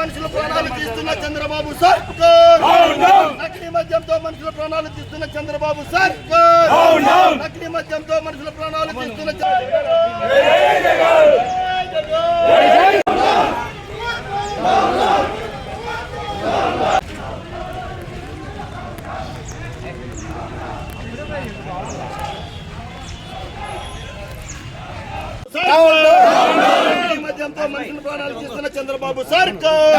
మనుషుల ప్రాణాలు తీస్తున్న చంద్రబాబు సర్కార్. నకిలీ మద్యంతో మనుషుల ప్రాణాలు తీస్తున్న చంద్రబాబు సర్కార్. నకిలీ మద్యంతో మనుషుల ప్రాణాలు తీస్తున్న మద్యంతో మనుషుల ప్రాణాలు తీస్తున్న చంద్రబాబు సర్కార్.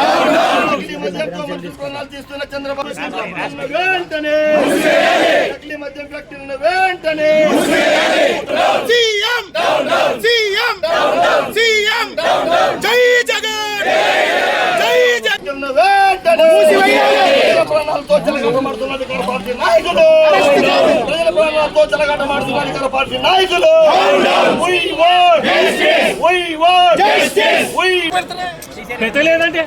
నకిలీ మద్యంతో మనుషుల ప్రాణాలు తీస్తున్న చంద్రబాబు వెంటనే. నకిలీ మద్యం వెంటనే. సీఎం. సీఎం. సీఎం. జై జగన్. జై జగన్. ప్రాణాలతో చెలగటమాడుతున్న అధికార పార్టీ నాయకులు. ప్రజల ప్రాణాలతో చెలగటమాడుతున్న అధికార పార్టీ నాయకులు. We want We పెట్టలేదంటే?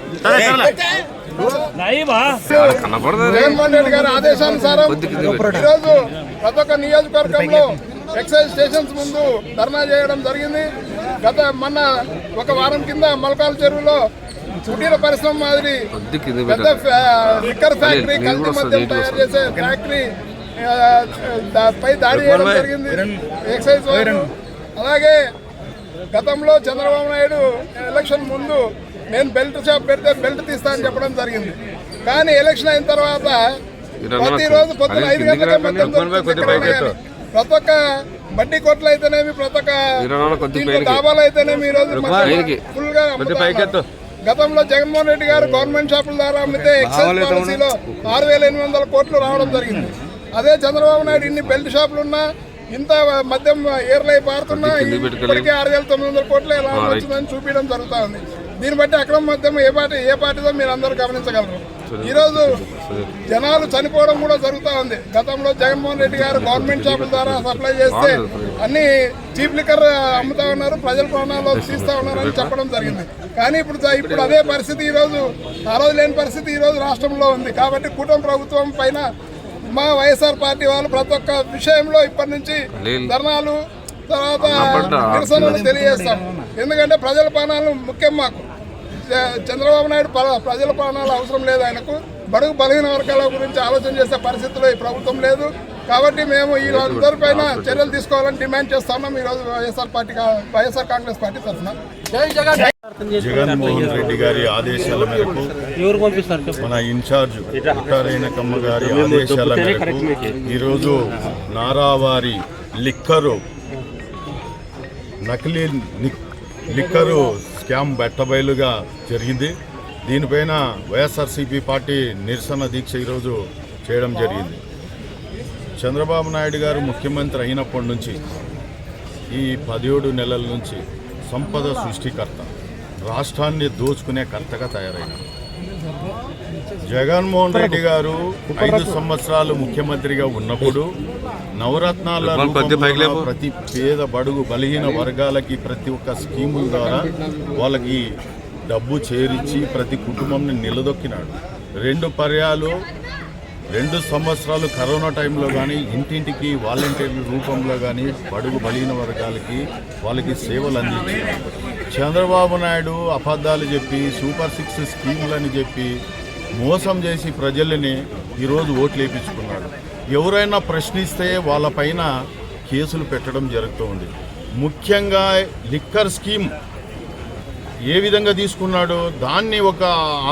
గారి ఆదేశానుసారం ఈరోజు ప్రతి ఒక్క నియోజకవర్గంలో ఎక్సైజ్ స్టేషన్స్ ముందు ధర్నా చేయడం జరిగింది. గత మొన్న ఒక వారం కింద మలకాల చెరువులో కుటీర పరిశ్రమ మాదిరి పెద్ద ఫ్యా- లిక్కర్ ఫ్యాక్టరీ కల్తీ మద్యం తయారు చేసే ఫ్యాక్టరీ పై దాడి చేయడం జరిగింది. ఎక్సైజ్ అలాగే గతంలో చంద్రబాబు నాయుడు ఎలక్షన్ ముందు నేను బెల్ట్ షాప్ పెడితే బెల్ట్ తీస్తా అని చెప్పడం జరిగింది. కానీ ఎలక్షన్ అయిన తర్వాత ప్రతిరోజు పొద్దున ఐదు కానీ. ప్రతి ఒక్క బడ్డీ కొట్లు అయితేనేమి ప్రతి ఒక్క డాబాలు అయితేనేమి ఈ రోజు ఫుల్గా. గతంలో జగన్మోహన్ రెడ్డి గారు గవర్నమెంట్ షాపుల ద్వారా అమ్మితే ఎక్సైజ్ పాలసీలో ఆరు వేల ఎనిమిది వందల కోట్లు రావడం జరిగింది. అదే చంద్రబాబు నాయుడు ఇన్ని బెల్ట్ షాపులు ఉన్నా ఇంత మద్యం ఏర్లై పారుతున్నా ఇప్పటికే ఆరు వేల తొమ్మిది వందల కోట్లు ఎలా వచ్చిందని చూపించడం జరుగుతా ఉంది. దీన్ని బట్టి అక్రమ మద్యం ఏ పార్టీ ఏ పార్టీదో మీరు అందరూ గమనించగలరు? ఈరోజు జనాలు చనిపోవడం కూడా జరుగుతూ ఉంది. గతంలో జగన్మోహన్ రెడ్డి గారు గవర్నమెంట్ షాపుల ద్వారా సప్లై చేస్తే అన్ని చీప్ లిక్కర్ అమ్ముతా ఉన్నారు ప్రజల ప్రాణాలు తీస్తా ఉన్నారు అని చెప్పడం జరిగింది. కానీ ఇప్పుడు ఇప్పుడు అదే పరిస్థితి ఈ రోజు ఆ రోజు లేని పరిస్థితి ఈ రోజు రాష్ట్రంలో ఉంది. కాబట్టి కూటమి ప్రభుత్వం పైన మా వైఎస్ఆర్ పార్టీ వాళ్ళు ప్రతి ఒక్క విషయంలో ఇప్పటి నుంచి ధర్నాలు తర్వాత నిరసనలు తెలియజేస్తాం. ఎందుకంటే ప్రజల ప్రాణాలు ముఖ్యం మాకు. చంద్రబాబు నాయుడు ప్రజల ప్రాణాలు అవసరం లేదు ఆయనకు. బడుగు బలహీన వర్గాల గురించి ఆలోచన చేసే పరిస్థితిలో ఈ ప్రభుత్వం లేదు. కాబట్టి మేము ఈ అందరిపైన చర్యలు తీసుకోవాలని డిమాండ్ చేస్తున్నాం. ఈ రోజు YSR party YSR Congress party తరఫున. జగన్మోహన్ రెడ్డి గారి ఆదేశాల మేరకు మన ఇన్ఛార్జ్ పుట్టారైనకమ్మ గారి ఆదేశాల మేరకు ఈరోజు నారావారి లిక్కరు నకిలీ లిక్కరు స్కామ్ బెట్టబయలుగా జరిగింది. దీనిపైన వైఎస్ఆర్సీపీ పార్టీ నిరసన దీక్ష ఈరోజు చేయడం జరిగింది. చంద్రబాబు నాయుడు గారు ముఖ్యమంత్రి అయినప్పటి నుంచి ఈ పదిహేడు నెలల నుంచి సంపద సృష్టికర్త రాష్ట్రాన్ని దోచుకునే కర్తగా తయారైనారు జగన్మోహన్ రెడ్డి గారు ఐదు సంవత్సరాలు ముఖ్యమంత్రిగా ఉన్నప్పుడు నవరత్నాల ప్రతి పేద బడుగు బలహీన వర్గాలకి ప్రతి ఒక్క స్కీముల ద్వారా వాళ్ళకి డబ్బు చేరించి ప్రతి కుటుంబంని నిలదొక్కినాడు. రెండు పర్యాలు రెండు సంవత్సరాలు కరోనా టైంలో కానీ ఇంటింటికి వాలంటీర్ల రూపంలో కానీ బడుగు బలిగిన వర్గాలకి వాళ్ళకి సేవలు అందించారు. చంద్రబాబు నాయుడు అబద్ధాలు చెప్పి సూపర్ సిక్స్ స్కీములని చెప్పి మోసం చేసి ప్రజల్ని ఈరోజు ఓట్లు వేయించుకున్నాడు ఎవరైనా ప్రశ్నిస్తే వాళ్ళపైన కేసులు పెట్టడం జరుగుతుంది ముఖ్యంగా లిక్కర్ స్కీమ్ ఏ విధంగా తీసుకున్నాడు దాన్ని ఒక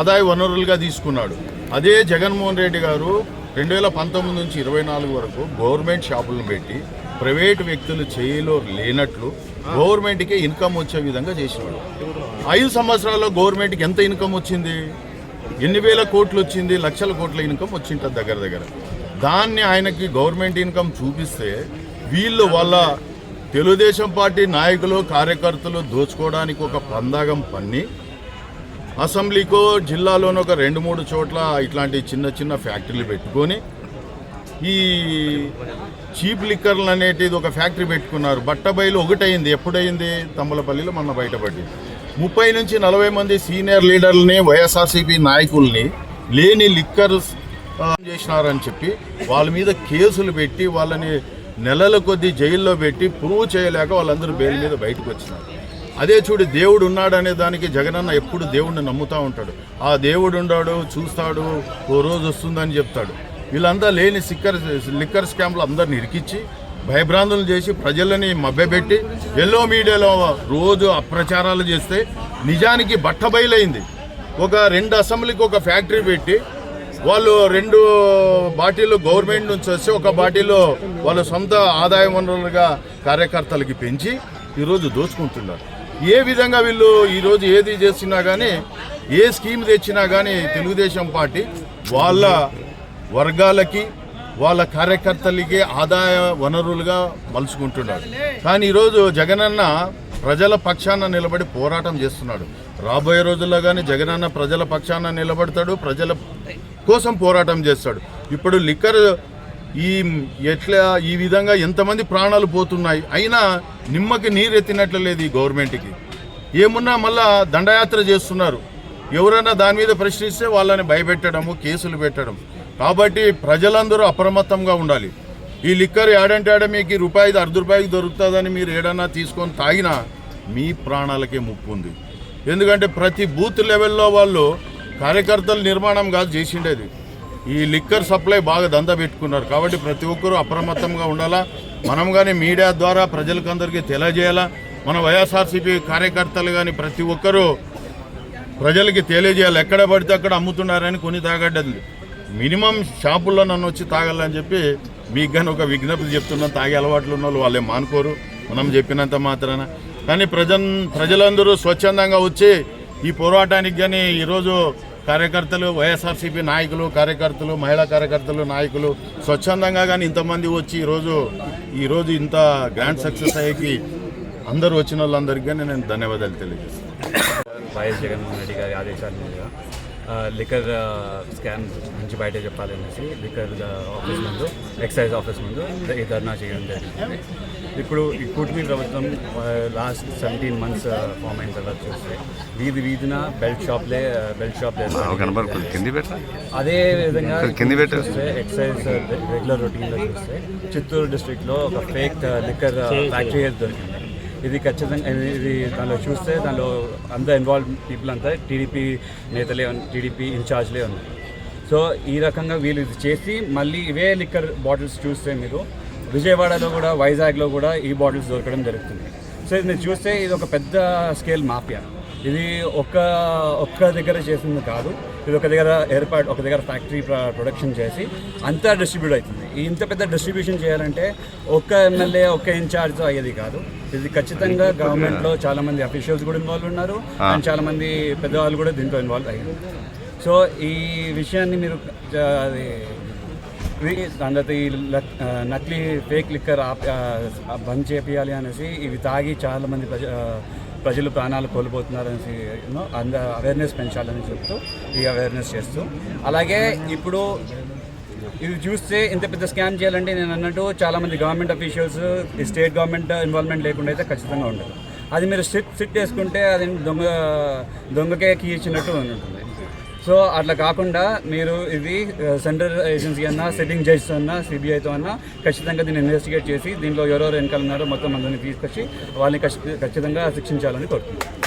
ఆదాయ వనరులుగా తీసుకున్నాడు. అదే జగన్మోహన్ రెడ్డి గారు రెండు వేల పంతొమ్మిది నుంచి ఇరవై నాలుగు వరకు గవర్నమెంట్ షాపులను పెట్టి ప్రైవేటు వ్యక్తులు చేయిలో లేనట్లు గవర్నమెంట్కే ఇన్కమ్ వచ్చే విధంగా చేసినాడు ఐదు సంవత్సరాల్లో గవర్నమెంట్కి ఎంత ఇన్కమ్ వచ్చింది? ఎన్ని వేల కోట్లు వచ్చింది? లక్షల కోట్ల ఇన్కమ్ వచ్చింటుంది దగ్గర దగ్గర. దాన్ని ఆయనకి గవర్నమెంట్ ఇన్కమ్ చూపిస్తే వీళ్ళు వాళ్ళ తెలుగుదేశం పార్టీ నాయకులు కార్యకర్తలు దోచుకోవడానికి ఒక పందాగం పన్ని అసెంబ్లీకో జిల్లాలోనొక ఒక రెండు మూడు చోట్ల ఇట్లాంటి చిన్న చిన్న ఫ్యాక్టరీలు పెట్టుకొని ఈ చీప్ లిక్కర్లు అనేటిది ఒక ఫ్యాక్టరీ పెట్టుకున్నారు. బట్టబయలు ఒకటైంది ఎప్పుడైంది తమ్మలపల్లిలో మొన్న బయటపడింది. ముప్పై నుంచి నలభై మంది సీనియర్ లీడర్లని వైఎస్ఆర్సీపీ నాయకుల్ని లేని లిక్కర్ చేసినారని చెప్పి వాళ్ళ మీద కేసులు పెట్టి వాళ్ళని నెలల కొద్దీ జైల్లో పెట్టి ప్రూవ్ చేయలేక వాళ్ళందరూ బెయిల్ మీద బయటకు వచ్చినారు. అదే చూడు దేవుడు ఉన్నాడు అనే దానికి జగనన్న ఎప్పుడు దేవుడిని నమ్ముతూ ఉంటాడు. ఆ దేవుడు ఉన్నాడు చూస్తాడు ఓ రోజు వస్తుందని చెప్తాడు. వీళ్ళంతా లేని సిక్కర్ లిక్కర్ స్కామ్లు అందరిని ఇరికిచ్చి భయభ్రాంతులు చేసి ప్రజలని మభ్యపెట్టి ఎల్లో మీడియాలో రోజు అప్రచారాలు చేస్తే నిజానికి బట్టబయలైంది ఒక రెండు అసెంబ్లీకి ఒక ఫ్యాక్టరీ పెట్టి వాళ్ళు రెండు బాటిల్లో గవర్నమెంట్ నుంచి వచ్చి ఒక బాటిల్లో వాళ్ళ సొంత ఆదాయ వనరులుగా కార్యకర్తలకి పెంచి ఈరోజు దోచుకుంటున్నారు. ఏ విధంగా వీళ్ళు ఈరోజు ఏది చేసినా కానీ ఏ స్కీమ్ తెచ్చినా కానీ తెలుగుదేశం పార్టీ వాళ్ళ వర్గాలకి వాళ్ళ కార్యకర్తలకి ఆదాయ వనరులుగా మలుచుకుంటున్నాడు. కానీ ఈరోజు జగనన్న ప్రజల పక్షాన నిలబడి పోరాటం చేస్తున్నాడు. రాబోయే రోజుల్లో కానీ జగనన్న ప్రజల పక్షాన నిలబడతాడు ప్రజల కోసం పోరాటం చేస్తాడు. ఇప్పుడు లిక్కర్ ఈ ఎట్లా ఈ విధంగా ఎంతమంది ప్రాణాలు పోతున్నాయి? అయినా నిమ్మకి నీరెత్తినట్లు లేదు ఈ గవర్నమెంట్కి. ఏమున్నా మళ్ళా దండయాత్ర చేస్తున్నారు. ఎవరైనా దాని మీద ప్రశ్నిస్తే వాళ్ళని భయపెట్టడము కేసులు పెట్టడం. కాబట్టి ప్రజలందరూ అప్రమత్తంగా ఉండాలి. ఈ లిక్కర్ ఏడంటే ఆడ మీకు రూపాయి అర్ధ రూపాయికి దొరుకుతుందని మీరు ఏడన్నా తీసుకొని తాగినా మీ ప్రాణాలకే ముప్పు ఉంది. ఎందుకంటే ప్రతి బూత్ లెవెల్లో వాళ్ళు కార్యకర్తల నిర్మాణం కాదు చేసిండేది. ఈ లిక్కర్ సప్లై బాగా దందా పెట్టుకున్నారు. కాబట్టి ప్రతి ఒక్కరూ అప్రమత్తంగా ఉండాలా? మనం కానీ మీడియా ద్వారా ప్రజలకు అందరికీ తెలియజేయాలా? మన వైఎస్ఆర్సీపీ కార్యకర్తలు కానీ ప్రతి ఒక్కరూ ప్రజలకి తెలియజేయాలి. ఎక్కడ పడితే అక్కడ అమ్ముతున్నారని కొని తాగడ్డది మినిమం షాపుల్లో నన్ను వచ్చి తాగాలని చెప్పి మీకు కానీ ఒక విజ్ఞప్తి చెప్తున్నాను తాగే అలవాట్లు ఉన్న వాళ్ళు వాళ్ళే మానుకోరు. మనం చెప్పినంత మాత్రాన. కానీ ప్రజ ప్రజలందరూ స్వచ్ఛందంగా వచ్చి ఈ పోరాటానికి కానీ ఈరోజు కార్యకర్తలు వైఎస్ఆర్సీపీ నాయకులు కార్యకర్తలు మహిళా కార్యకర్తలు నాయకులు స్వచ్ఛందంగా కానీ ఇంతమంది వచ్చి ఈరోజు ఈరోజు ఇంత గ్రాండ్ సక్సెస్ అయ్యేకి అందరూ వచ్చిన వాళ్ళందరికీ నేను ధన్యవాదాలు తెలియజేస్తాను వైఎస్ జగన్మోహన్ రెడ్డి గారి ఆదేశాల మీదుగా లిక్కర్ స్కామ్ నుంచి బయట చెప్పాలనేసి లిక్కర్ ఆఫీస్ ముందు ఎక్సైజ్ ఆఫీస్ ముందు ఈ ధర్నా చేయడం జరిగింది. ఇప్పుడు ఈ కూటమి ప్రభుత్వం లాస్ట్ సెవెంటీన్ మంత్స్ ఫామ్ అయిన తర్వాత చూస్తే వీధి వీధిన బెల్ట్ షాప్లే బెల్ట్ షాప్ అదే విధంగా. చూస్తే ఎక్సైజ్ రెగ్యులర్ రొటీన్లో చూస్తే చిత్తూరు డిస్ట్రిక్ట్లో ఒక ఫేక్ లిక్కర్ ఫ్యాక్టరీ దొరికింది? ఇది ఖచ్చితంగా ఇది దానిలో చూస్తే దానిలో అందరూ ఇన్వాల్వ్ పీపుల్ అంతా టీడీపీ నేతలే టీడీపీ ఇన్ఛార్జ్లే ఉంది సో ఈ రకంగా వీళ్ళు ఇది చేసి మళ్ళీ ఇవే లిక్కర్ బాటిల్స్ చూస్తే మీరు విజయవాడలో కూడా వైజాగ్లో కూడా ఈ బాటిల్స్ దొరకడం జరుగుతుంది. సో ఇది మీరు చూస్తే ఇది ఒక పెద్ద స్కేల్ మాఫియా ఇది ఒక్క ఒక్క దగ్గర చేసింది కాదు. ఇది ఒక దగ్గర ఏర్పాటు ఒక దగ్గర ఫ్యాక్టరీ ప్రొడక్షన్ చేసి అంతా డిస్ట్రిబ్యూట్ అవుతుంది. ఇంత పెద్ద డిస్ట్రిబ్యూషన్ చేయాలంటే ఒక్క ఎమ్మెల్యే ఒక్క ఇన్ఛార్జ్ అయ్యేది కాదు. ఇది ఖచ్చితంగా గవర్నమెంట్లో చాలా మంది అఫీషియల్స్ కూడా ఇన్వాల్వ్ ఉన్నారు అండ్ చాలా మంది పెద్దవాళ్ళు కూడా దీంట్లో ఇన్వాల్వ్ అయ్యారు. సో ఈ విషయాన్ని మీరు ఆ, ఈ నకిలీ ఫేక్ లిక్కర్ బంద్ చేపియాలి అనేసి ఇవి తాగి చాలామంది ప్రజ ప్రజలు ప్రాణాలు కోల్పోతున్నారు అనేసి అంద అవేర్నెస్ పెంచాలని చెప్తూ ఈ అవేర్నెస్ చేస్తూ. అలాగే ఇప్పుడు ఇది చూస్తే ఇంత పెద్ద స్కామ్ చేయాలంటే నేను అన్నట్టు చాలామంది గవర్నమెంట్ అఫీషియల్స్ ఈ స్టేట్ గవర్నమెంట్ ఇన్వాల్వ్మెంట్ లేకుండా అయితే ఖచ్చితంగా ఉండదు. అది మీరు సిట్ సిట్ వేసుకుంటే అది దొంగ దొంగకే కీ ఇచ్చినట్టు ఉంటుంది సో అట్లా కాకుండా మీరు ఇది సెంట్రల్ ఏజెన్సీ అన్నా సిట్టింగ్ జడ్జ్ అన్నా సిబిఐతో అన్నా ఖచ్చితంగా దీన్ని ఇన్వెస్టిగేట్ చేసి దీంట్లో ఎవరెవరు వెనకాల ఉన్నారో మొత్తం అందరినీ తీసుకొచ్చి వాళ్ళని ఖచ్చితంగా శిక్షించాలని కోరుతున్నాను